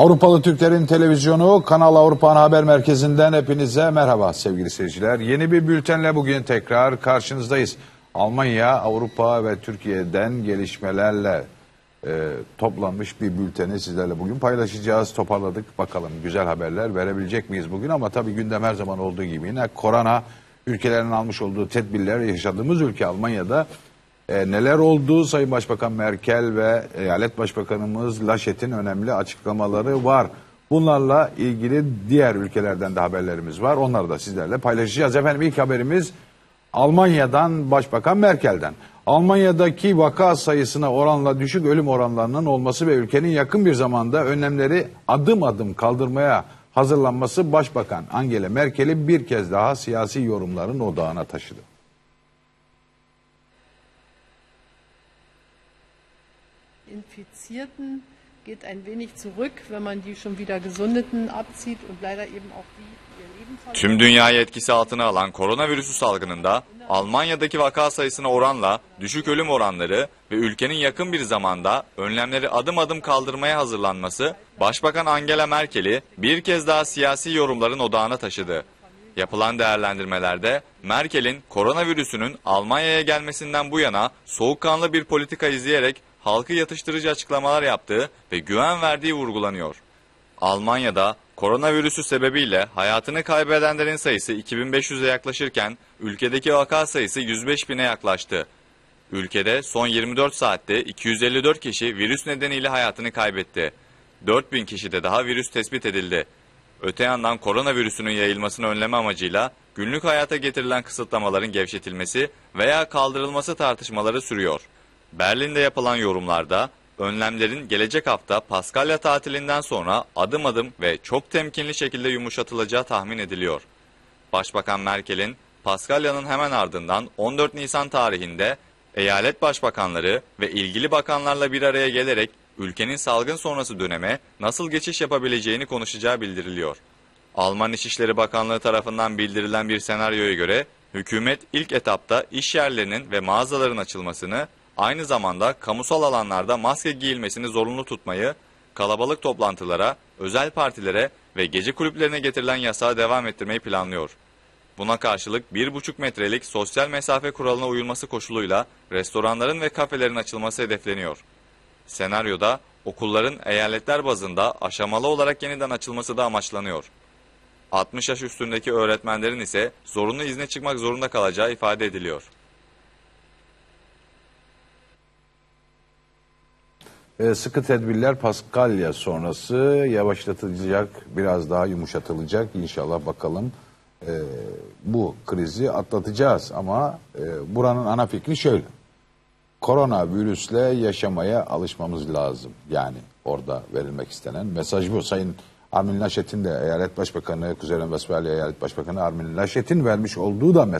Avrupalı Türklerin televizyonu Kanal Avrupa Ana Haber Merkezi'nden hepinize merhaba sevgili seyirciler. Yeni bir bültenle bugün tekrar karşınızdayız. Almanya, Avrupa ve Türkiye'den gelişmelerle e, toplanmış bir bülteni sizlerle bugün paylaşacağız. Toparladık bakalım güzel haberler verebilecek miyiz bugün ama tabii gündem her zaman olduğu gibi yine korona ülkelerin almış olduğu tedbirler yaşadığımız ülke Almanya'da e, neler oldu? Sayın Başbakan Merkel ve Eyalet Başbakanımız Laşet'in önemli açıklamaları var. Bunlarla ilgili diğer ülkelerden de haberlerimiz var. Onları da sizlerle paylaşacağız. Efendim ilk haberimiz Almanya'dan Başbakan Merkel'den. Almanya'daki vaka sayısına oranla düşük ölüm oranlarının olması ve ülkenin yakın bir zamanda önlemleri adım adım kaldırmaya hazırlanması Başbakan Angela Merkel'i bir kez daha siyasi yorumların odağına taşıdı. Infizierten geht ein wenig zurück, wenn man die schon wieder Gesundeten abzieht und leider eben auch die, Tüm dünyayı etkisi altına alan koronavirüsü salgınında Almanya'daki vaka sayısına oranla düşük ölüm oranları ve ülkenin yakın bir zamanda önlemleri adım adım kaldırmaya hazırlanması Başbakan Angela Merkel'i bir kez daha siyasi yorumların odağına taşıdı. Yapılan değerlendirmelerde Merkel'in koronavirüsünün Almanya'ya gelmesinden bu yana soğukkanlı bir politika izleyerek halkı yatıştırıcı açıklamalar yaptığı ve güven verdiği vurgulanıyor. Almanya'da koronavirüsü sebebiyle hayatını kaybedenlerin sayısı 2500'e yaklaşırken ülkedeki vaka sayısı 105 bine yaklaştı. Ülkede son 24 saatte 254 kişi virüs nedeniyle hayatını kaybetti. 4000 kişide daha virüs tespit edildi. Öte yandan koronavirüsünün yayılmasını önleme amacıyla günlük hayata getirilen kısıtlamaların gevşetilmesi veya kaldırılması tartışmaları sürüyor. Berlin'de yapılan yorumlarda önlemlerin gelecek hafta Paskalya tatilinden sonra adım adım ve çok temkinli şekilde yumuşatılacağı tahmin ediliyor. Başbakan Merkel'in Paskalya'nın hemen ardından 14 Nisan tarihinde eyalet başbakanları ve ilgili bakanlarla bir araya gelerek ülkenin salgın sonrası döneme nasıl geçiş yapabileceğini konuşacağı bildiriliyor. Alman İçişleri Bakanlığı tarafından bildirilen bir senaryoya göre hükümet ilk etapta iş yerlerinin ve mağazaların açılmasını, aynı zamanda kamusal alanlarda maske giyilmesini zorunlu tutmayı, kalabalık toplantılara, özel partilere ve gece kulüplerine getirilen yasağı devam ettirmeyi planlıyor. Buna karşılık 1,5 metrelik sosyal mesafe kuralına uyulması koşuluyla restoranların ve kafelerin açılması hedefleniyor. Senaryoda okulların eyaletler bazında aşamalı olarak yeniden açılması da amaçlanıyor. 60 yaş üstündeki öğretmenlerin ise zorunlu izne çıkmak zorunda kalacağı ifade ediliyor. E, sıkı tedbirler Paskalya sonrası yavaşlatılacak, biraz daha yumuşatılacak inşallah bakalım. E, bu krizi atlatacağız ama e, buranın ana fikri şöyle. Korona virüsle yaşamaya alışmamız lazım. Yani orada verilmek istenen mesaj bu. Sayın Armin Laschet'in de eyalet başbakanı, Kuzey Ren Vestfalya eyalet başbakanı Armin Laschet'in vermiş olduğu da mesaj.